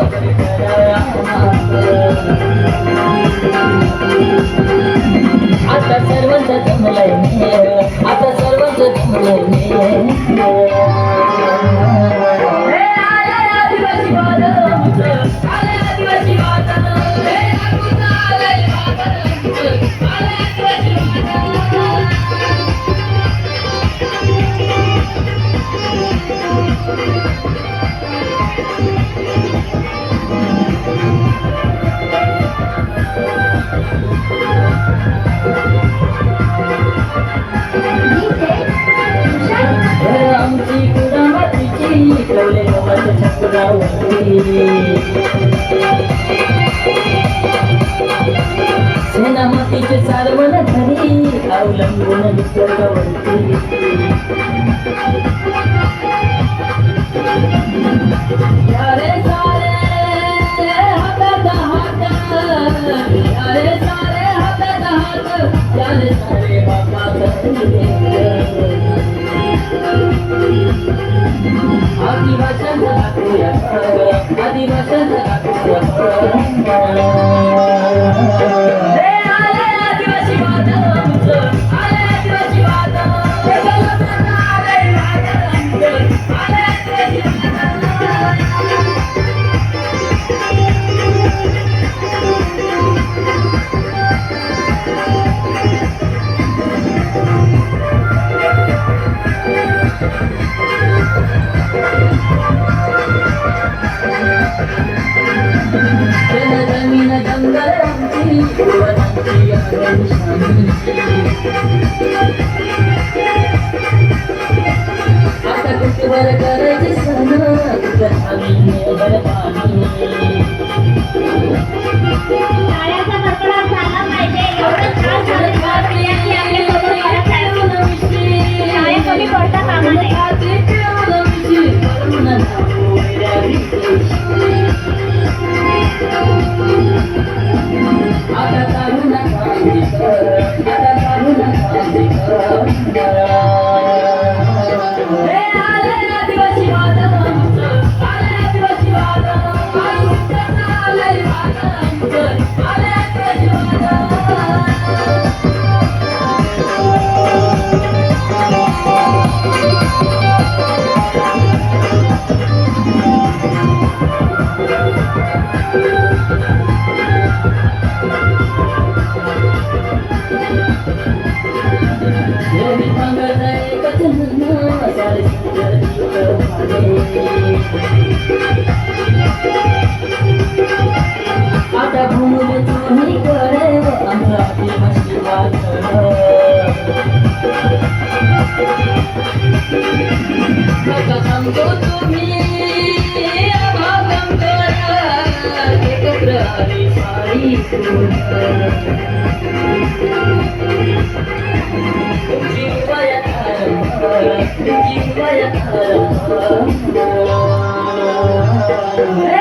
Yeah. सेनापतीचे सारवण धरी अवलंबून निसर्गावरती सारे सारे Adibaten bat da eta ez da. Adibaten bat da eta ez da. Yeah. আটা ঘুমবে তুমি করে আমরা মাসি বাদ তুমি Thank you. Yeah.